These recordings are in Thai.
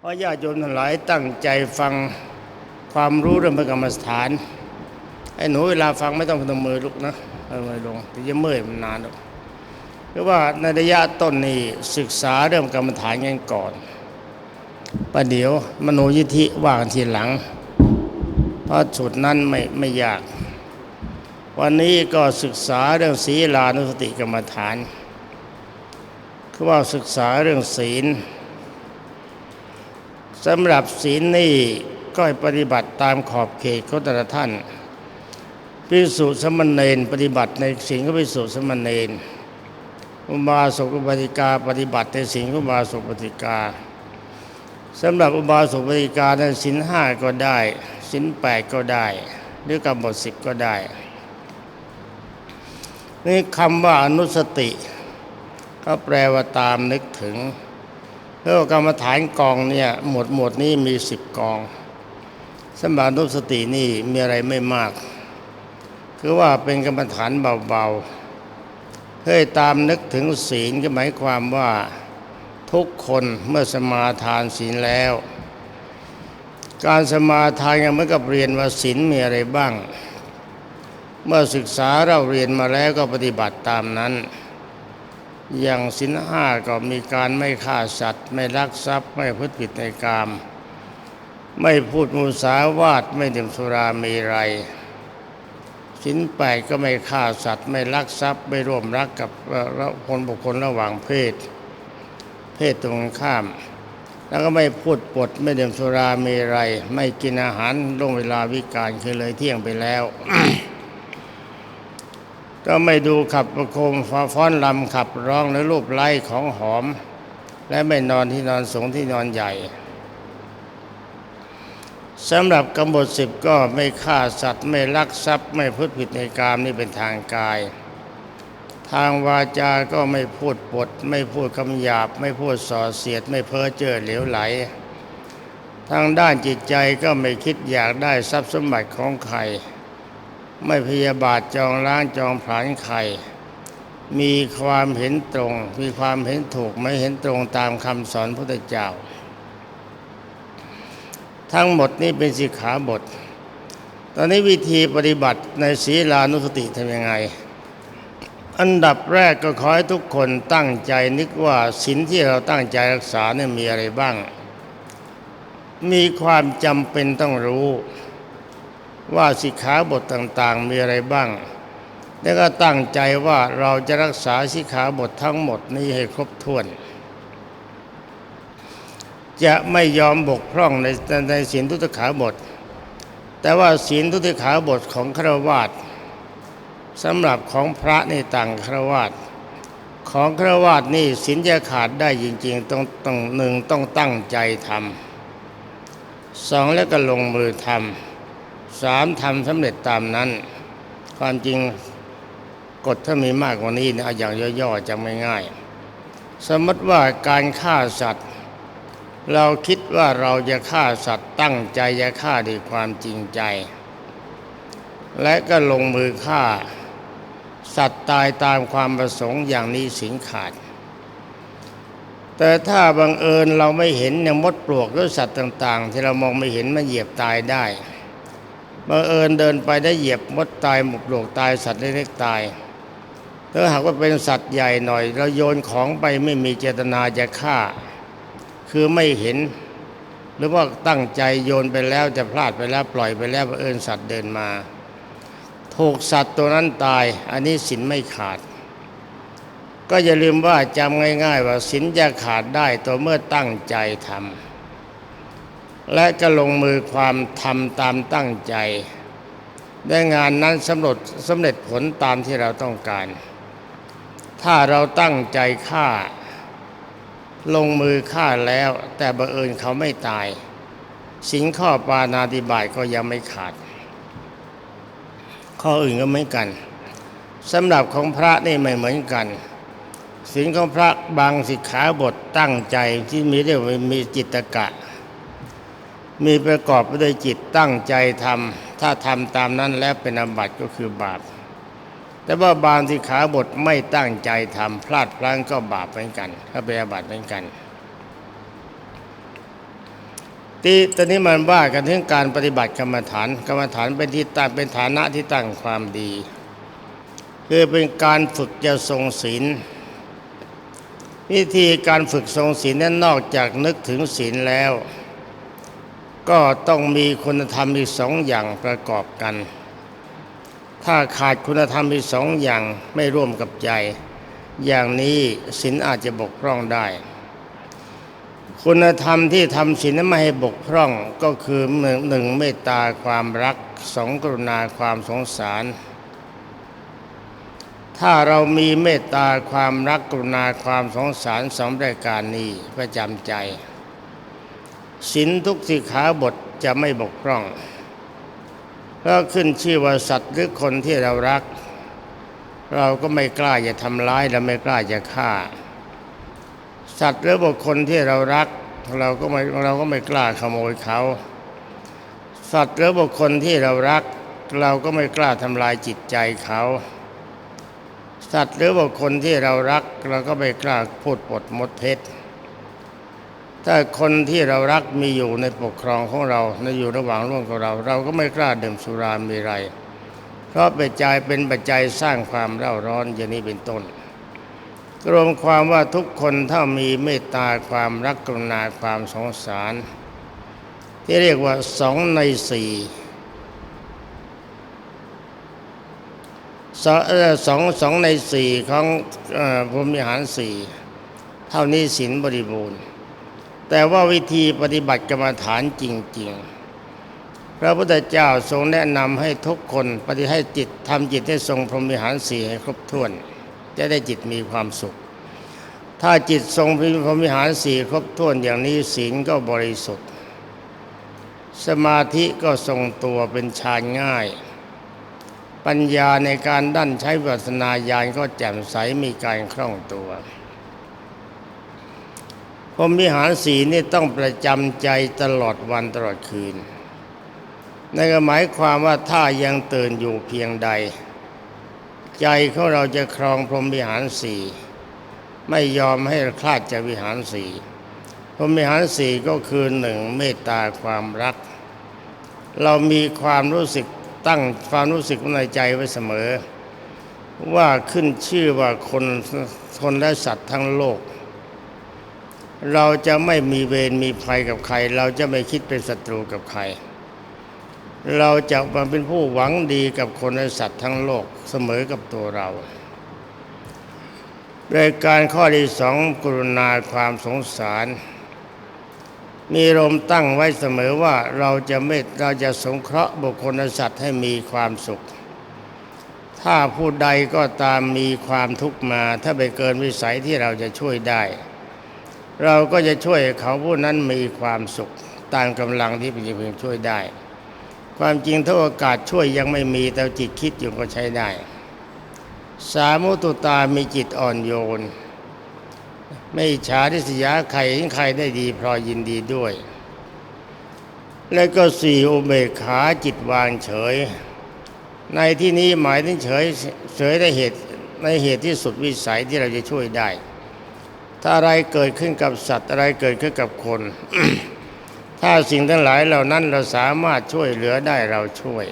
เพราะญาติโยมทั้งหลายตั้งใจฟังความรู้เรื่องพระกรรมสถานไอ้หนูเวลาฟังไม่ต้องพนมมือลุกนะเอามือลงแต่จะเมื่อยมันนานหรอกเพราะว่าในระยะต้นนี่ศึกษาเรื่องกรรมฐานกันก่อนประเดี๋ยวมโนยิธิว่ากันทีหลัง เพราะสุดนั้นไม่ไม่ยาก วันนี้ก็ศึกษาเรื่องศีลานุสติกรรมฐาน คือว่าศึกษาเรื่องศีล สำหรับศีลนี่ก็ให้ปฏิบัติตามขอบเขตของแต่ละท่านพิสุสมณเณรปฏิบัติในศีลก็พิสุสมณเณรอุบาสกอุบาสิกา ปฏิบัติในศีลก็อุบาสกอุบาสิกาสำหรับอุบาสกอุบาสิกาในศีลห้าก็ได้ศีลแปดก็ได้ หรือกำหนดสิบก็ได้นี่คำว่าอนุสติ ก็แปลว่าตามนึกถึง เรื่องกรรมฐานกองเนี่ยหมวดหมวดนี้มีสิบกองสมบัตินุสตินี่มีอะไรไม่มาก คือว่าเป็นกรรมฐานเบาๆเพื่อตามนึกถึงศีลก็หมายความว่าทุกคนเมื่อสมาทานศีลแล้ว การสมาทานก็เมือกับเรียนว่าศีลมีอะไรบ้าง เมื่อศึกษาเราเรียนมาแล้วก็ปฏิบัติตามนั้น อย่างสินห้าก็มีการไม่ฆ่าสัตว์ ไม่ลักทรัพย์ไม่พูดผิดในกาม ไม่พูดมุสาวาทไม่ดื่มสุรามีไรสินแปดก็ไม่ฆ่าสัตว์ ไม่ลักทรัพย์ ไม่ร่วมรักกับคนบุคคลระหว่างเพศ เพศตรงข้าม แล้วก็ไม่พูดปดไม่ดื่มสุรามีไร ไม่กินอาหารล่วงเวลาวิกาลคือเลยเที่ยงไปแล้ว ก็ไม่ดูขับประโคมฟ้าฟ้อนลำขับร้องและรูปไล้ของหอม และไม่นอนที่นอนสงที่นอนใหญ่สำหรับกำหนดสิบก็ไม่ฆ่าสัตว์ไม่ลักทรัพย์ไม่พูดผิดในกามนี่เป็นทางกาย ทางวาจาก็ไม่พูดปด ไม่พูดคำหยาบ ไม่พูดส่อเสียด ไม่เพ้อเจ้อเหลวไหล ทางด้านจิตใจก็ไม่คิดอยากได้ทรัพย์สมบัติของใคร ไม่พยาบาทจองล้างจองผลาญใครมีความเห็นตรง มีความเห็นถูกไม่เห็นตรงตามคำสอนพระพุทธเจ้า ทั้งหมดนี้เป็นสิกขาบท ตอนนี้วิธีปฏิบัติในศีลานุสติทำยังไง อันดับแรกก็ขอให้ทุกคนตั้งใจนึกว่าศีลที่เราตั้งใจรักษาเนี่ยมีอะไรบ้าง มีความจำเป็นต้องรู้ ว่าสิกขาบทต่างๆ มีอะไรบ้าง แล้วก็ตั้งใจว่าเราจะรักษาสิกขาบททั้งหมดนี้ให้ครบถ้วน จะไม่ยอมบกพร่องในในศีลทุตขาบท แต่ว่าศีลทุตขาบทของฆราวาสสำหรับของพระนี่ต่างฆราวาสของฆราวาสนี่ศีลจะขาดได้จริงๆต้องต้องหนึ่งต้องตั้งใจทำสองแล้วก็ลงมือทำ สามทำสำเร็จตามนั้น ความจริงกฎถ้ามีมากกว่านี้นะอาอย่างย่อๆจำง่าย สมมติว่าการฆ่าสัตว์ เราคิดว่าเราจะฆ่าสัตว์ตั้งใจจะฆ่าด้วยความจริงใจ และก็ลงมือฆ่า สัตว์ตายตามความประสงค์อย่างนี้สิงขาด แต่ถ้าบังเอิญเราไม่เห็นอย่างมดปลวกหรือสัตว์ต่าง ๆ ที่เรามองไม่เห็นมันเหยียบตายได้ บังเอิญเดินไปได้เหยียบมดตายหมกปลวกตายสัตว์เล็กๆตายถ้าหากว่าเป็นสัตว์ใหญ่หน่อยเราโยนของไปไม่มีเจตนาจะฆ่า คือไม่เห็น หรือว่าตั้งใจโยนไปแล้วจะพลาดไปแล้วปล่อยไปแล้วบังเอิญสัตว์เดินมาถูกสัตว์ตัวนั้นตาย อันนี้สินไม่ขาด ก็อย่าลืมว่าจำง่าย ๆ ว่าสินจะขาดได้ตัวเมื่อตั้งใจทำ และก็ลงมือความทำตามตั้งใจ ได้งานนั้นสำเร็จสำเร็จผลตามที่เราต้องการ ถ้าเราตั้งใจฆ่า ลงมือฆ่าแล้ว แต่บังเอิญเขาไม่ตาย สิงข้อปานาติบาตก็ยังไม่ขาด ข้ออื่นก็เหมือนกันสำหรับของพระนี่ไม่เหมือนกันศีลของพระบางสิกขาบทตั้งใจที่มีเรียกว่ามีจิตกะ มีประกอบไปด้วยจิตตั้งใจทำถ้าทำตามนั้นแล้วเป็นอบัติก็คือบาป แต่ว่าบางสิขาบทไม่ตั้งใจทำพลาดพลั้งก็บาปเหมือนกันก็เป็นอาบัติเหมือนกันทีตอนนี้มันว่ากันถึงการปฏิบัติกรรมฐานกรรมฐานเป็นที่ตั้งเป็นฐานะที่ตั้งความดีคือเป็นการฝึกจะทรงศีลวิธีการฝึกทรงศีลนั้นนอกจากนึกถึงศีลแล้ว ก็ต้องมีคุณธรรมอีกสองอย่างประกอบกัน ถ้าขาดคุณธรรมอีกสองอย่างไม่ร่วมกับใจ อย่างนี้ศีลอาจจะบกพร่องได้ คุณธรรมที่ทำศีลไม่ให้บกพร่องก็คือหนึ่งหนึ่งเมตตาความรักสองกรุณาความสงสาร ถ้าเรามีเมตตาความรักกรุณาความสงสารสองรายการนี้ประจำใจ ศีลทุกสิขาบทจะไม่บกพร่องเพราะขึ้นชื่อว่าสัตว์หรือคนที่เรารัก เราก็ไม่กล้าจะทำร้ายและไม่กล้าจะฆ่า สัตว์หรือบุคคลที่เรารัก เราก็ไม่เราก็ไม่กล้าขโมยเขา สัตว์หรือบุคคลที่เรารัก เราก็ไม่กล้าทำลายจิตใจเขา สัตว์หรือบุคคลที่เรารัก เราก็ไม่กล้าพูดปดมดเท็จ ถ้าคนที่เรารักมีอยู่ในปกครองของเราในอยู่ระหว่างร่วมกับเรา เราก็ไม่กล้าดื่มสุรามีไร เพราะปัจจัยเป็นปัจจัยสร้างความเร่าร้อนอย่างนี้เป็นต้นรวมความว่าทุกคนถ้ามีเมตตาความรักกรุณาความสงสาร ที่เรียกว่าสองในสี่สองสองสองในสี่ของเอ่อพรหมิหารสี่เท่านี้ศีลบริบูรณ์ แต่ว่าวิธีปฏิบัติกรรมฐานจริง ๆ พระพุทธเจ้าทรงแนะนำให้ทุกคนปฏิให้จิตทำจิตให้ทรงพรหมิหารสี่ให้ครบถ้วน จะได้จิตมีความสุข ถ้าจิตทรงพรหมิหารสี่ครบถ้วนอย่างนี้ศีลก็บริสุทธิ์ สมาธิก็ทรงตัวเป็นฌานง่าย ปัญญาในการดั้นใช้วัสนาญาณก็แจ่มใสมีการคล่องตัว พรหมิหารสีนี่ต้องประจำใจตลอดวันตลอดคืนนั่นก็หมายความว่าถ้ายังตื่นอยู่เพียงใด ใจของเราจะครองพรหมวิหารสี่ไม่ยอมให้คลาดจากวิหารสี่พรหมวิหารสี่ก็คือหนึ่งเมตตาความรัก เรามีความรู้สึกตั้งความรู้สึกในใจไว้เสมอ ว่าขึ้นชื่อว่าคนคนและสัตว์ทั้งโลก เราจะไม่มีเวรมีภัยกับใคร เราจะไม่คิดเป็นศัตรูกับใคร เราจะมาเป็นผู้หวังดีกับคนและสัตว์ทั้งโลกเสมอกับตัวเรารายการข้อที่สองกรุณาความสงสาร มีลมตั้งไว้เสมอว่าเราจะไม่เราจะสงเคราะห์บุคคลและสัตว์ให้มีความสุข ถ้าผู้ใดก็ตามมีความทุกข์มา ถ้าไปเกินวิสัยที่เราจะช่วยได้ เราก็จะช่วยเขาผู้นั้นมีความสุขตามกำลังที่เป็นเพียงช่วยได้ ความจริงถ้าโอกาสช่วยยังไม่มีแต่จิตคิดอยู่ก็ใช้ได้ สามุตุตามีจิตอ่อนโยน ไม่ฉาทิษยาใครใครได้ดีพลอยยินดีด้วย แล้วก็สี่อุเบกขาจิตวางเฉย ในที่นี้หมายถึงเฉยเฉยในเหตุในเหตุที่สุดวิสัยที่เราจะช่วยได้ ถ้าอะไรเกิดขึ้นกับสัตว์อะไรเกิดขึ้นกับคน ถ้าสิ่งทั้งหลายเหล่านั้นเราสามารถช่วยเหลือได้เราช่วย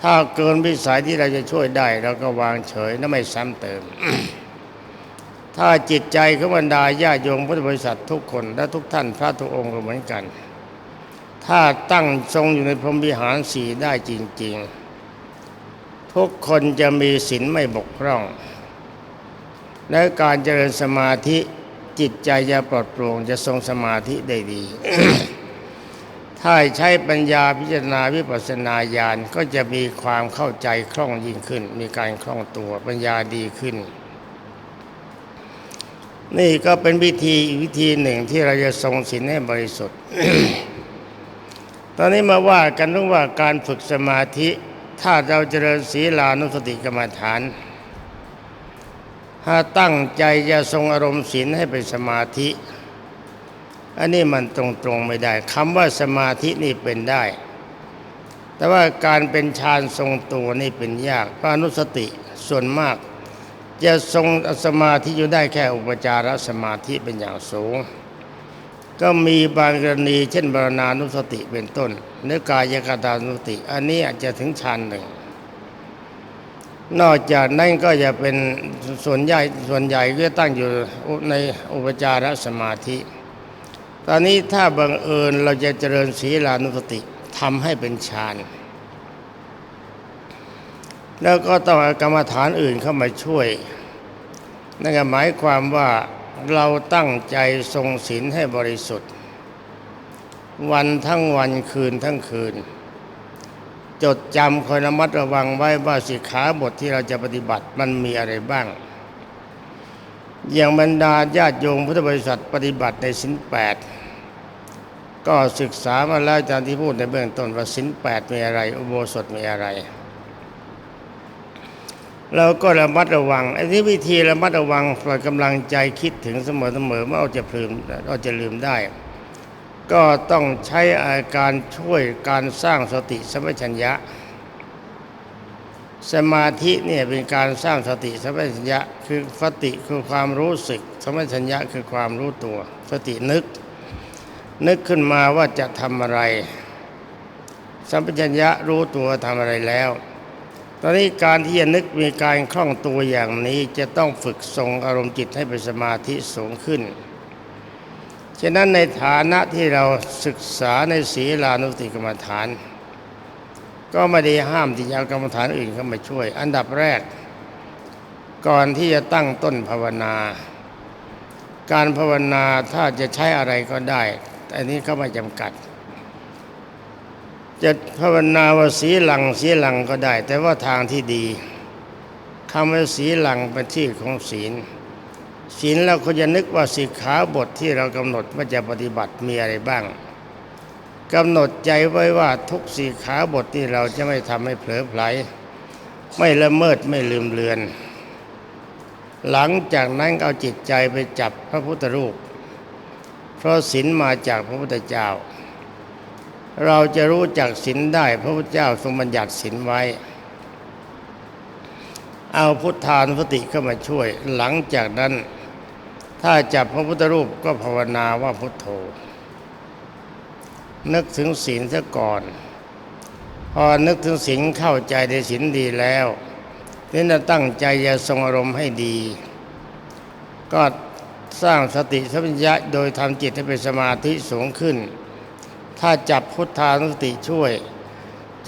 ถ้าเกินวิสัยที่เราจะช่วยได้เราก็วางเฉยและไม่ซ้ำเติม ถ้าจิตใจขบรรดาญาโยมพุทธบริษัททุกคนและทุกท่านพระทุกองค์ก็เหมือนกัน ถ้าตั้งทรงอยู่ในพรหมวิหารสีได้จริง ๆ ทุกคนจะมีศีลไม่บกพร่อง และการเจริญสมาธิจิตใจจะปลอดโปร่งจะทรงสมาธิได้ดี ถ้าใช้ปัญญาพิจารณาวิปัสสนาญาณก็จะมีความเข้าใจคล่องยิ่งขึ้น มีการคล่องตัวปัญญาดีขึ้น นี่ก็เป็นวิธีวิธีหนึ่งที่เราจะทรงศีลให้บริสุทธิ์ ตอนนี้มาว่ากันเรื่องว่าการฝึกสมาธิ ถ้าเราเจริญศีลานุสติกรรมฐาน ถ้าตั้งใจจะทรงอารมณ์ศีลให้เป็นสมาธิ อันนี้มันตรงๆไม่ได้คำว่าสมาธินี่เป็นได้ แต่ว่าการเป็นฌานทรงตัวนี่เป็นยากพระอนุสติส่วนมาก จะทรงสมาธิอยู่ได้แค่อุปจารสมาธิเป็นอย่างสูง ก็มีบางกรณีเช่นบรณานุสติเป็นต้นเนื้อกายกตานุสติ อันนี้อาจจะถึงฌานหนึ่ง นอกจากนั้นก็จะเป็นส่วนใหญ่ส่วนใหญ่ก็ตั้งอยู่ในอุปจารสมาธิ ตอนนี้ถ้าบังเอิญเราจะเจริญศีลานุสติทำให้เป็นฌานแล้วก็ต้องกรรมฐานอื่นเข้ามาช่วย นั่นก็หมายความว่าเราตั้งใจทรงศีลให้บริสุทธิ์ วันทั้งวันคืนทั้งคืน จดจำคอยระมัดระวังไว้ว่าสิกขาบทที่เราจะปฏิบัติมันมีอะไรบ้าง อย่างบรรดาญาติโยมพุทธบริษัทปฏิบัติในสินแปดก็ศึกษามาแล้วอาจารย์ที่พูดในเบื้องต้นว่าสินแปดมีอะไร อุโบสถมีอะไร เราก็ระมัดระวังไอ้ที่วิธีระมัดระวังปล่อยกำลังใจคิดถึงเสมอเสมอว่าเราจะลืมเราจะลืมได้ ก็ต้องใช้อาการช่วยการสร้างสติสัมปชัญญะ สมาธิเนี่ยเป็นการสร้างสติสัมปชัญญะ คือสติคือความรู้สึกสัมปชัญญะคือความรู้ตัว สตินึก นึกขึ้นมาว่าจะทำอะไร สัมปชัญญะรู้ตัวทำอะไรแล้ว ตอนนี้การที่จะนึกมีการคล่องตัวอย่างนี้จะต้องฝึกทรงอารมณ์จิตให้เป็นสมาธิสูงขึ้น ฉะนั้นในฐานะที่เราศึกษาในศีลานุสติกรรมฐาน ก็ไม่ได้ห้ามที่จะเอากรรมฐานอื่นเข้ามาช่วย อันดับแรก ก่อนที่จะตั้งต้นภาวนา การภาวนาถ้าจะใช้อะไรก็ได้ อันนี้เขาไม่จำกัด จะภาวนาว่าสีหลังสีหลังก็ได้ แต่ว่าทางที่ดีคำว่าสีหลังเป็นชื่ของศีล ศีลเราก็จะนึกว่าสิกขาบทที่เรากำหนดว่าจะปฏิบัติมีอะไรบ้างกำหนดใจไว้ว่าทุกสิกขาบทที่เราจะไม่ทำให้เผลอไผลไม่ละเมิดไม่ลืมเลือน หลังจากนั้นเอาจิตใจไปจับพระพุทธรูป เพราะศีลมาจากพระพุทธเจ้า เราจะรู้จักศีลได้พระพุทธเจ้าทรงบัญญัติศีลไว้ เอาพุทธานุสติเข้ามาช่วย หลังจากนั้น ถ้าจับพระพุทธรูปก็ภาวนาว่าพุทโธ นึกถึงศีลซะก่อน พอนึกถึงศีลเข้าใจในศีลดีแล้วนี่จะตั้งใจจะทรงอารมณ์ให้ดี ก็สร้างสติสัมปชัญญะโดยทำจิตให้เป็นสมาธิสูงขึ้น ถ้าจับพุทธานุสติช่วย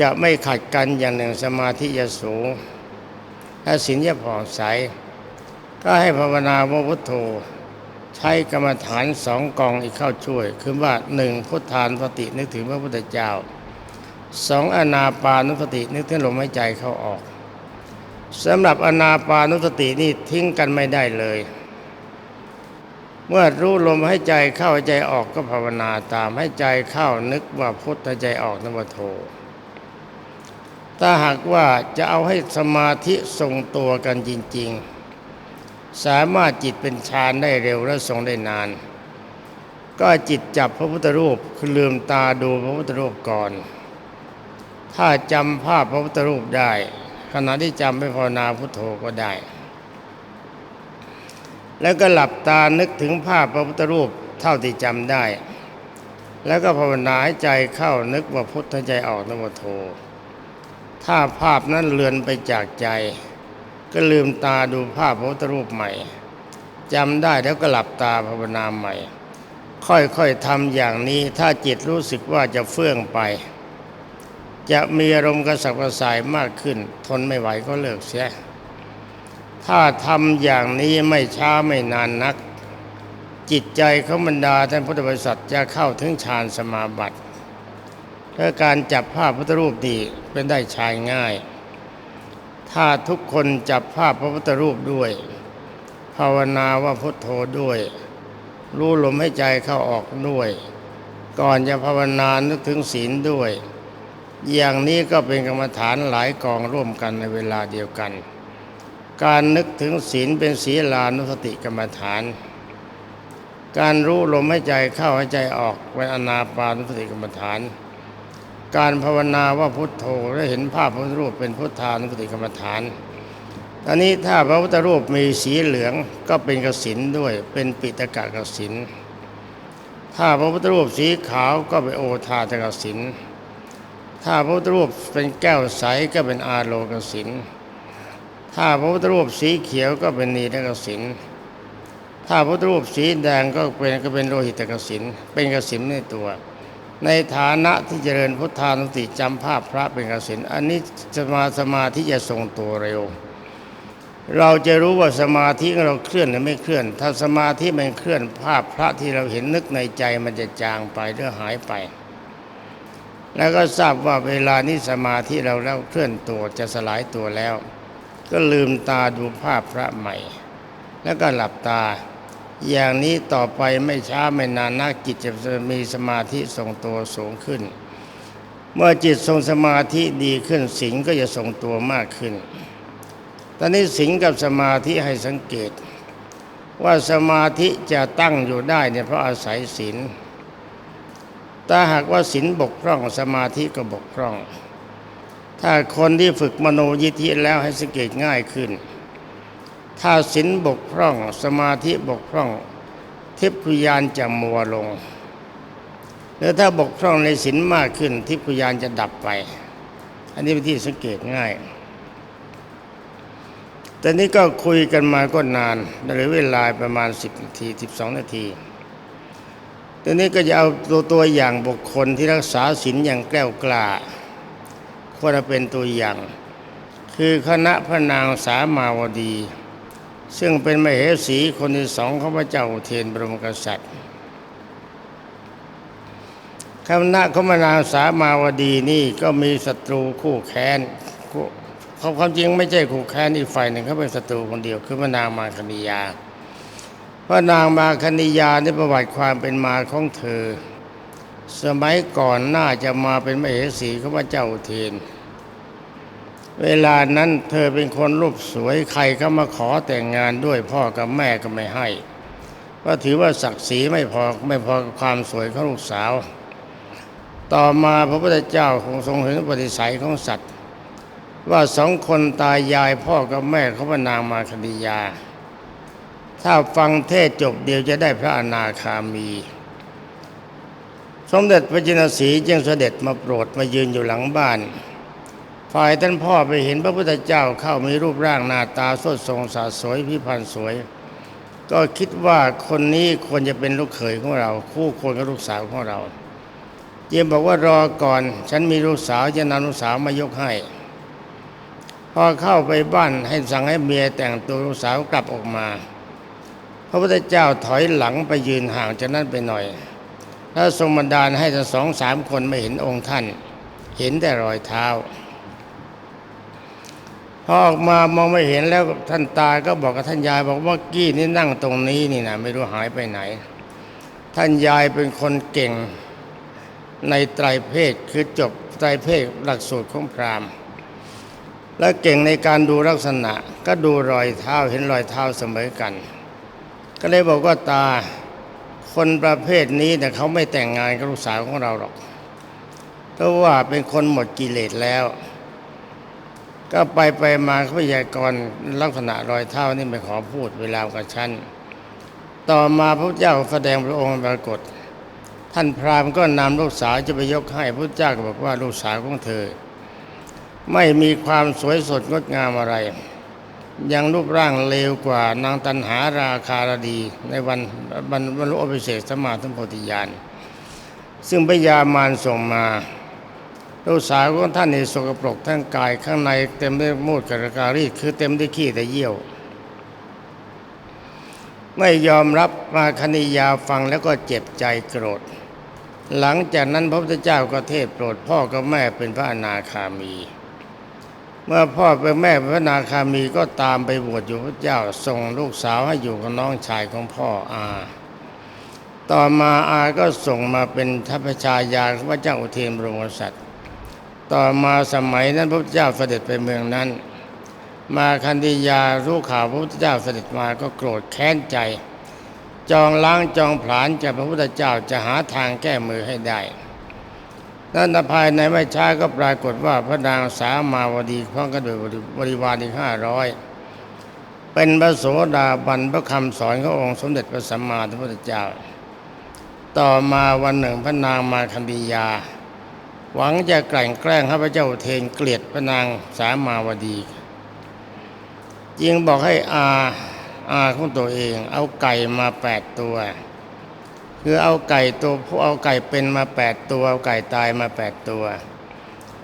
จะไม่ขัดกันอย่างหนึ่งสมาธิจะสูงถ้าศีลจะผ่องใส ก็ให้ภาวนาว่าพุทโธ ใช้กรรมฐานสองกองอีกเข้าช่วย คือว่าหนึ่งพุทธานุสตินึกถึงพระพุทธเจ้าสองอนาปานุสตินึกถึงลมหายใจเข้าออกสำหรับอนาปานุสตินี่ทิ้งกันไม่ได้เลย เมื่อรู้ลมหายใจเข้าใจออกก็ภาวนาตามให้ใจเข้านึกว่าพุทธใจออกนวโทถ้าหากว่าจะเอาให้สมาธิทรงตัวกันจริง ๆ สามารถจิตเป็นฌานได้เร็วและทรงได้นาน ก็จิตจับพระพุทธรูปคือลืมตาดูพระพุทธรูปก่อน ถ้าจำภาพพระพุทธรูปได้ ขณะที่จำไม่ภาวนาพุทโธก็ได้ แล้วก็หลับตานึกถึงภาพพระพุทธรูปเท่าที่จำได้ แล้วก็ภาวนาให้ใจเข้านึกว่าพุทธใจออกนโมโทถ้าภาพนั้นเลือนไปจากใจ ก็ลืมตาดูภาพพระพุทธรูปใหม่จำได้แล้วก็หลับตาภาวนาใหม่ ค่อยๆทำอย่างนี้ถ้าจิตรู้สึกว่าจะเฟื่องไป จะมีอารมณ์กระสับกระส่ายมากขึ้น ทนไม่ไหวก็เลิกเสีย ถ้าทำอย่างนี้ไม่ช้าไม่นานนัก จิตใจของบรรดาท่านพุทธบริษัทจะเข้าถึงฌานสมาบัติเพราะการจับภาพพุทธรูปดีเป็นได้ชายง่าย ถ้าทุกคนจับภาพพระพุทธรูปด้วย ภาวนาว่าพุทโธด้วย รู้ลมให้ใจเข้าออกด้วย ก่อนจะภาวนานึกถึงศีลด้วย อย่างนี้ก็เป็นกรรมฐานหลายกองร่วมกันในเวลาเดียวกัน การนึกถึงศีลเป็นศีลานุสติกรรมฐาน การรู้ลมให้ใจเข้าให้ใจออกเป็นอนาปานุสติกรรมฐาน การภาวนาว่าพุทโธและเห็นภาพพระพุทธรูปเป็นพุทธานุสติกรรมฐานตอนนี้ถ้าพระพุทธรูปมีสีเหลืองก็เป็นกสินด้วย เป็นปิตกะกสินถ้าพระพุทธรูปสีขาวก็เป็นโอทาตกสินถ้าพระพุทธรูปเป็นแก้วใสก็เป็นอาโลกสินถ้าพระพุทธรูปสีเขียวก็เป็นนีรกสินถ้าพระพุทธรูปสีแดงก็เป็นก็เป็นโลหิตกสินเป็นกสินในตัว ในฐานะที่เจริญพุทธานุสติจำภาพพระเป็นกสินอันนี้สมาสมาธิจะทรงตัวเร็ว เราจะรู้ว่าสมาธิเราเคลื่อนหรือไม่เคลื่อน ถ้าสมาธิมันเคลื่อนภาพพระที่เราเห็นนึกในใจมันจะจางไปหรือหายไป แล้วก็ทราบว่าเวลานี้สมาธิเราแล้วเคลื่อนตัวจะสลายตัวแล้ว ก็ลืมตาดูภาพพระใหม่ แล้วก็หลับตา อย่างนี้ต่อไปไม่ช้าไม่นานนักจิตจะมีสมาธิทรงตัวสูงขึ้น เมื่อจิตทรงสมาธิดีขึ้นสิงก็จะทรงตัวมากขึ้น ตอนนี้สิงกับสมาธิให้สังเกต ว่าสมาธิจะตั้งอยู่ได้เนี่ยเพราะอาศัยศีลถ้าหากว่าศีลบกพร่องสมาธิก็บกพร่อง ถ้าคนที่ฝึกมโนยิทธิแล้วให้สังเกตง่ายขึ้น ถ้าศีลบกพร่อง สมาธิบกพร่อง ทิพยานจะมัวลงหรือถ้าบกพร่องในศีลมากขึ้น ทิพยานจะดับไป อันนี้เป็นที่สังเกตง่ายแต่นี้ก็คุยกันมาก็นานหรือเวลาประมาณ 10นาที 12 นาทีทีนี้ก็จะเอาตัวตัวอย่างบุคคลที่รักษาศีลอย่างแกล้วกล้าควรจะเป็นตัวอย่าง คือคณะพระนางสามาวดี ซึ่งเป็นมเหสีคนที่สองของพระเจ้าเทนบรมกษัตริย์คณะของพระนางสามาวดีนี่ก็มีศัตรูคู่แค้นคู่เขาความจริงไม่ใช่คู่แค้นอีกฝ่ายหนึ่งเขาเป็นศัตรูคนเดียวคือพระนางมาคณียาพระนางมาคณียาในประวัติความเป็นมาของเธอ สมัยก่อนน่าจะมาเป็นมเหสีของพระเจ้าเทน เวลานั้นเธอเป็นคนรูปสวยใครก็มาขอแต่งงานด้วยพ่อกับแม่ก็ไม่ให้เพราะถือว่าศักดิ์ศรีไม่พอไม่พอกับความสวยของลูกสาว ต่อมาพระพุทธเจ้าคงทรงเห็นปฏิสัยของสัตว์ ว่าสองคนตายยายพ่อกับแม่เขาพระนางมาคดียา ถ้าฟังเทศจบเดียวจะได้พระอนาคามี สมเด็จพระจินสีจึงเสด็จมาโปรดมายืนอยู่หลังบ้าน ฝ่ายท่านพ่อไปเห็นพระพุทธเจ้าเข้ามีรูปร่างหน้าตาสดทรงสาสวยพิพันธ์สวย ก็คิดว่าคนนี้ควรจะเป็นลูกเขยของเรา คู่ควรกับลูกสาวของเราเยี่ยมบอกว่ารอก่อน ฉันมีลูกสาวจะนำลูกสาวมายกให้ พอเข้าไปบ้านให้สั่งให้เมียแต่งตัวลูกสาวกลับออกมา พระพุทธเจ้าถอยหลังไปยืนห่างจากนั้นไปหน่อย แล้วทรงบันดาลให้ทั้งสองสามคนไม่เห็นองค์ท่าน เห็นแต่รอยเท้า พอออกมามองไม่เห็นแล้วท่านตาก็บอกกับท่านยายบอกว่ากี้นี่นั่งตรงนี้นี่นะไม่รู้หายไปไหน ท่านยายเป็นคนเก่งในไตรเพศคือจบไตรเพศหลักสูตรของพราหมณ์ และเก่งในการดูลักษณะ ก็ดูรอยเท้าเห็นรอยเท้าเสมอกัน ก็เลยบอกว่าตาคนประเภทนี้แต่ยเขาไม่แต่งงานกับลูกสาวของเราหรอกเพราะว่าเป็นคนหมดกิเลสแล้ว ก็ไปไปมาเขาพยากรณ์ลักษณะรอยเท้านี่ไม่ขอพูดเวลากับฉันต่อมาพระเจ้าแสดงพระองค์ปรากฏ ท่านพราหมณ์ก็นำลูกสาวจะไปยกให้พระเจ้าก็บอกว่าลูกสาวของเธอ ไม่มีความสวยสดงดงามอะไร ยังรูปร่างเลวกว่านางตันหาราคารดีในวันบรรบรรลุอภิเศษสมาธิโพธิญาณซึ่งพญามารส่งมา ลูกสาวของท่านในสกปรกทั้งกายข้างในเต็มด้วยมูดกระการีดคือเต็มด้วยขี้แต่เยี่ยว ไม่ยอมรับมาคณิยาฟังแล้วก็เจ็บใจโกรธ หลังจากนั้นพระพุทธเจ้าก็เทศโปรดพ่อกับแม่เป็นพระอนาคามี เมื่อพ่อเป็นแม่เป็นพระอนาคามีก็ตามไปบวชอยู่พระเจ้าส่งลูกสาวให้อยู่กับน้องชายของพ่ออาต่อมาอาก็ส่งมาเป็นทัพชายาของพระเจ้าอุเทนบรมกษัตริย์ ต่อมาสมัยนั้นพระพุทธเจ้าเสด็จไปเมืองนั้น มาคันธียารู้ข่าวพระพุทธเจ้าเสด็จมาก็โกรธแค้นใจ จองล้างจองผลาญจากพระพุทธเจ้าจะหาทางแก้มือให้ได้นั่นภายในไม่ช้าก็ปรากฏว่าพระนางสามาวดีพร้อมกันด้วยบริวารอีกห้าร้อยเป็นพระโสดาบันพระคำสอนขององค์สมเด็จพระสัมมาสัมพุทธเจ้า ต่อมาวันหนึ่งพระนางมาคันธียา หวังจะกลั่นแกล้งให้พระเจ้าเทนเกลียดพระนางสามาวดีจึงบอกให้อาอาของตัวเอง เอาไก่มาแปดตัว คือเอาไก่ตัวผู้เอาไก่เป็นมาแปดตัวเอาไก่ตายมาแปดตัว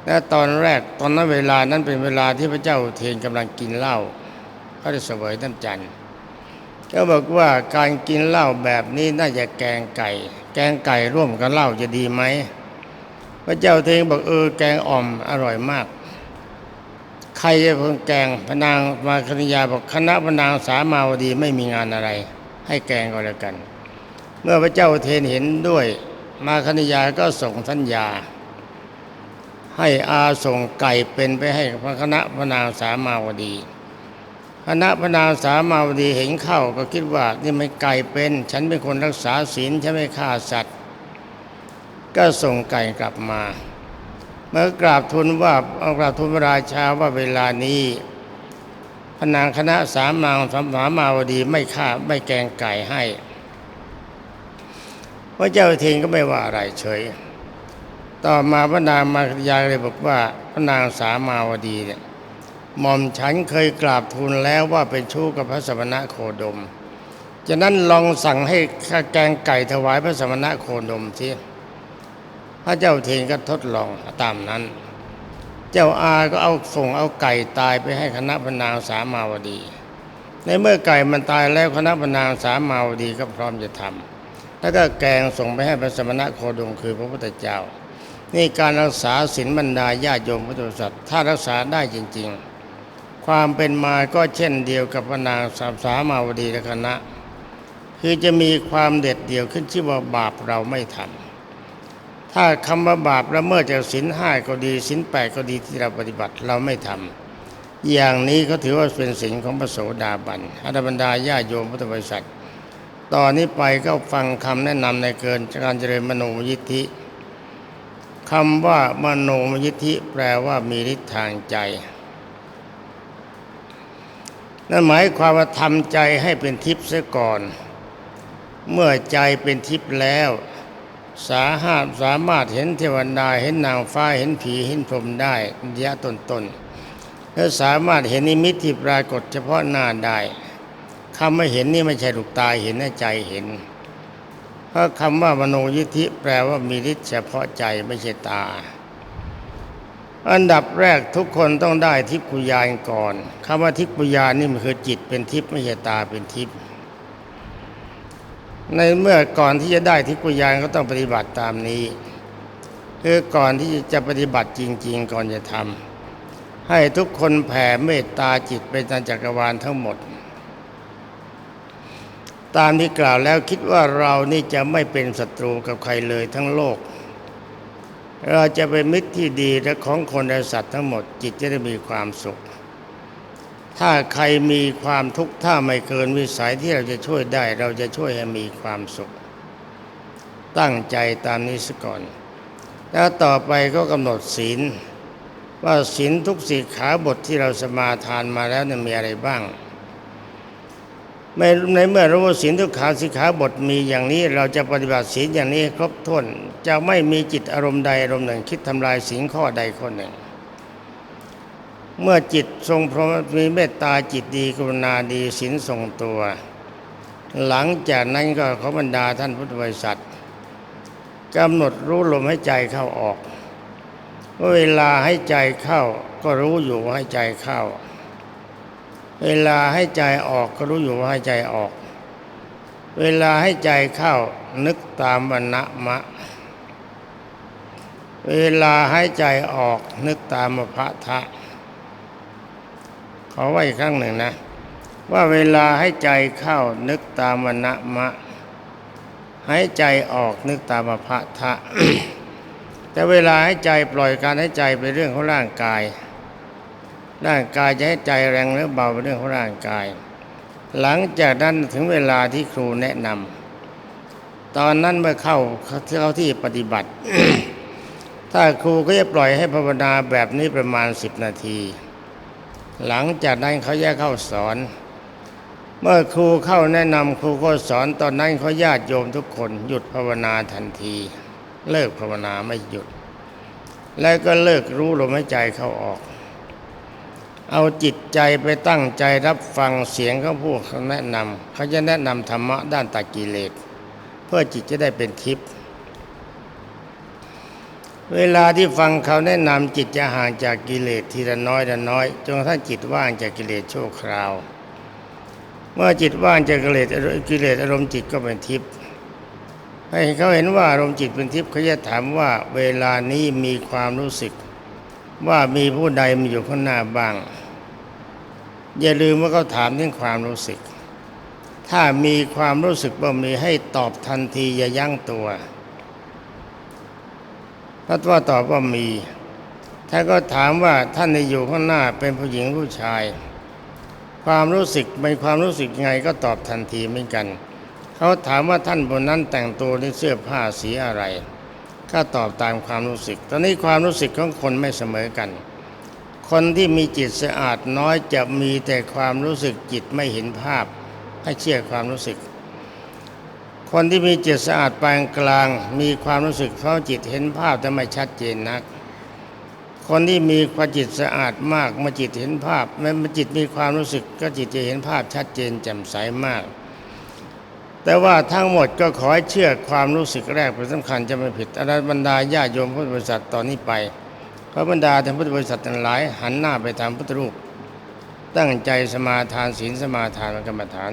และตอนแรกตอนนั้นเวลานั้นเป็นเวลาที่พระเจ้าเทนกำลังกินเหล้าเขาจะเสวยน้ำจันทร์ก็บอกว่าการกินเหล้าแบบนี้น่าจะแกงไก่ แกงไก่ร่วมกับเหล้าจะดีไหม พระเจ้าเทนบอกเออแกงอ่อมอร่อยมาก ใครจะคนแกงพนางมาคณิยาบอกคณะพนางสามาวดีไม่มีงานอะไร ให้แกงก็แล้วกัน เมื่อพระเจ้าเทนเห็นด้วย มาคณิยาก็ส่งสัญญา ให้อาส่งไก่เป็นไปให้พระคณะพนางสามาวดีคณะพนางสามาวดีเห็นเข้าก็คิดว่า นี่ไม่ไก่เป็น ฉันเป็นคนรักษาศีลฉันไม่ฆ่าสัตว์ ก็ส่งไก่กลับมา เมื่อกราบทูลว่าเอากราบทูลราชาว่าเวลานี้พนางคณะสามนางสามามาวดีไม่ฆ่าไม่แกงไก่ให้พระเจ้าเทนก็ไม่ว่าอะไรเฉย ต่อมาพระนางมายาเลยบอกว่าพระนางสามาวดีเนี่ยหม่อมฉันเคยกราบทูลแล้วว่าเป็นชู้กับพระสมณะโคดม ฉะนั้นลองสั่งให้ข้าแกงไก่ถวายพระสมณะโคดมที่ พระเจ้าเทนก็ทดลองตามนั้น เจ้าอาก็เอาส่งเอาไก่ตายไปให้คณะพระนางสามาวดี ในเมื่อไก่มันตายแล้วคณะพระนางสามาวดีก็พร้อมจะทำแล้วก็แกงส่งไปให้พระสมณะโคดมคือพระพุทธเจ้า นี่การรักษาศีลบรรดาญาโยมพุทธบริษัทถ้ารักษาได้จริง ๆ ความเป็นมาก็เช่นเดียวกับพระนางสามสามาวดีและคณะ คือจะมีความเด็ดเดี่ยวขึ้นชื่อว่าบาปเราไม่ทำ ถ้าคำว่าบาปละเมิดจากศีลห้าก็ดีศีลแปดก็ดีที่เราปฏิบัติเราไม่ทำอย่างนี้เขาถือว่าเป็นศีลของพระโสดาบันอรบรรดาญาโยมพุทธบริษัทตอนนี้ไปก็ฟังคำแนะนำในเกินการเจริญมโนยิทธิคำว่ามโนมยิทธิแปลว่ามีฤทธิ์ทางใจนั่นหมายความว่าทำใจให้เป็นทิพย์เสียก่อน เมื่อใจเป็นทิพย์แล้ว สาหาสามารถเห็นเทวดาเห็นนางฟ้าเห็นผีเห็นพรหมได้ระยะต้นและสามารถเห็นนิมิตที่ปรากฏเฉพาะหน้าได้คำไม่เห็นนี่ไม่ใช่ลูกตาเห็นนะใจเห็น เพราะคำว่ามโนยิทธิแปลว่ามีฤทธิ์เฉพาะใจไม่ใช่ตา อันดับแรกทุกคนต้องได้ทิพย์กุญาณก่อนคำว่าทิพย์กุญาณนี่มันคือจิตเป็นทิพย์ไม่ใช่ตาเป็นทิพย์ ในเมื่อก่อนที่จะได้ทิพยาณก็ต้องปฏิบัติตามนี้ คือก่อนที่จะปฏิบัติจริง ๆ ก่อนจะทำให้ทุกคนแผ่เมตตาจิตไปในจักรวาลทั้งหมด ตามที่กล่าวแล้วคิดว่าเรานี่จะไม่เป็นศัตรูกับใครเลยทั้งโลก เราจะเป็นมิตรที่ดีและของคนและสัตว์ทั้งหมดจิตจะได้มีความสุข ถ้าใครมีความทุกข์ถ้าไม่เกินวิสัยที่เราจะช่วยได้ เราจะช่วยให้มีความสุข ตั้งใจตามนี้ซะก่อน แล้วต่อไปก็กำหนดศีล ว่าศีลทุกสีขาบทที่เราสมาทานมาแล้วเนี่ยมีอะไรบ้างไม่ในเมื่อรู้ว่าศีลทุกขาสิกขาบทมีอย่างนี้ เราจะปฏิบัติศีลอย่างนี้ครบถ้วนจะไม่มีจิตอารมณ์ใดอารมณ์หนึ่ง คิดทำลายศีลข้อใดข้อหนึ่ง เมื่อจิตทรงพรหมมีเมตตาจิตดีกรุณาดีศีลทรงตัว หลังจากนั้นก็ขอบรรดาท่านพุทธบริษัทกำหนดรู้ลมให้ใจเข้าออกเวลาให้ใจเข้าก็รู้อยู่ว่าให้ใจเข้า เวลาให้ใจออกก็รู้อยู่ว่าให้ใจออก เวลาให้ใจเข้านึกตามวันณะมะ เวลาให้ใจออกนึกตามมพะทะ ขอไว้อีกครั้งหนึ่งนะ ว่าเวลาให้ใจเข้านึกตามวันณะมะให้ใจออกนึกตามมพะทะ แต่เวลาให้ใจปล่อยการให้ใจเป็นเรื่องของร่างกาย ร่างกายจะให้ใจแรงหรือเบาเป็นเรื่องของร่างกาย หลังจากนั้นถึงเวลาที่ครูแนะนำตอนนั้นเมื่อเข้าเข้าที่ปฏิบัติ ถ้าครูก็จะปล่อยให้ภาวนาแบบนี้ประมาณสิบนาที หลังจากนั้นเขาแยกเข้าสอน เมื่อครูเข้าแนะนำครูก็สอนตอนนั้นเขาญาติโยมทุกคนหยุดภาวนาทันที เลิกภาวนาไม่หยุด แล้วก็เลิกรู้ลมหายใจเข้าออก เอาจิตใจไปตั้งใจรับฟังเสียงเขาพูดเขาแนะนำเขาจะแนะนำธรรมะด้านตักกิเลส เพื่อจิตจะได้เป็นทิพย์ เวลาที่ฟังเขาแนะนำจิตจะห่างจากกิเลสทีละน้อยละน้อยจนกระทั่งจิตว่างจากกิเลสชั่วคราว เมื่อจิตว่างจากกิเลสกิเลสอารมณ์จิตก็เป็นทิพย์ให้เขาเห็นว่าอารมณ์จิตเป็นทิพย์เขาจะถามว่าเวลานี้มีความรู้สึก ว่ามีผู้ใดมาอยู่ข้างหน้าบ้าง อย่าลืมว่าเขาถามถึงความรู้สึก ถ้ามีความรู้สึกว่ามีให้ตอบทันทีอย่ายั้งตัว พัดว่าตอบว่ามีถ้านก็ถามว่าท่านที่อยู่ข้างหน้าเป็นผู้หญิงผู้ชาย ความรู้สึกเป็นความรู้สึกยังไงก็ตอบทันทีเหมือนกัน เขาถามว่าท่านบนนั้นแต่งตัวในเสื้อผ้าสีอะไร ก็ตอบตามความรู้สึก ตอนนี้ความรู้สึกของคนไม่เสมอกัน คนที่มีจิตสะอาดน้อยจะมีแต่ความรู้สึกจิตไม่เห็นภาพให้เชื่อความรู้สึก คนที่มีจิตสะอาดปานกลาง มีความรู้สึกเข้าจิตเห็นภาพแต่ไม่ชัดเจนนัก คนที่มีความจิตสะอาดมากเมื่อจิตเห็นภาพแม้มาจิตมีความรู้สึกก็จิตจะเห็นภาพชัดเจนแจ่มใสมาก แต่ว่าทั้งหมดก็ขอให้เชื่อความรู้สึกแรกเป็นสำคัญจะไม่ผิดอนับรรดาญาโยมพุทธบริษัทตอนนี้ไปพระบรรดาท่านพุทธบริษัททั้งหลาย หันหน้าไปทางพุทธรูป ตั้งใจสมาทานศีลสมาทานกรรมฐาน